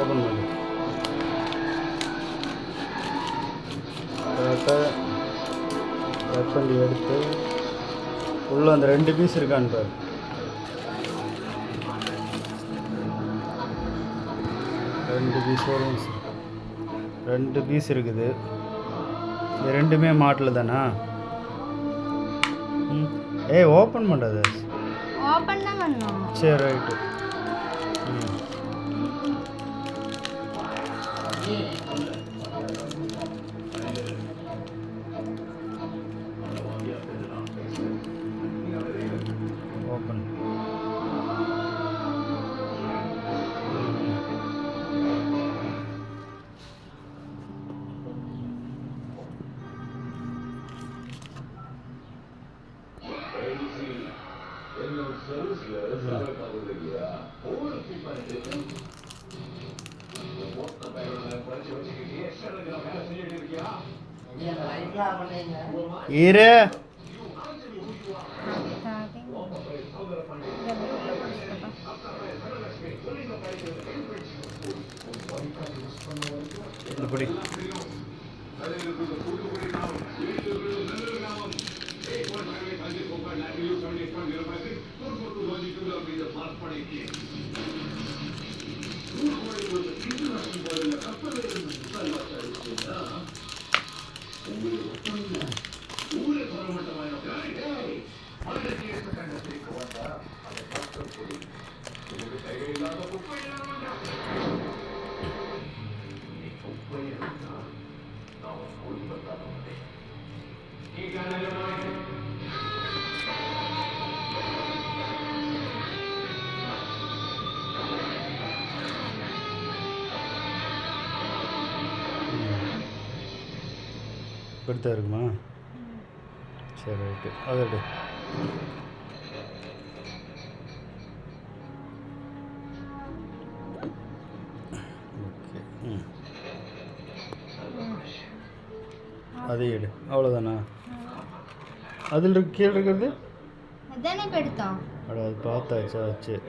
Open பண்ணு cut பண்ணி எடுத்து உள்ளே அந்த ரெண்டு பீஸ் இருக்கான்னு பாரு ரெண்டு பீஸ் வரும் ரெண்டு பீஸ் இருக்குது. இது ரெண்டுமே மாட்டில் தானா? ம். ஏய் ஓப்பன் பண்ணுறது ஓப்பன் தான் பண்ணும் சரி ரைட்டு ம் ஓப்பன் இரு இப்படி கொடுத்தா இருக்குமா? சரி ரைட்டு அதை அதை எடு. அவ்வளோதானா அதில் இருக்கு கீழே இருக்கிறது? அதானே எடுத்தோம் அட அது பார்த்தாச்சா? சரி.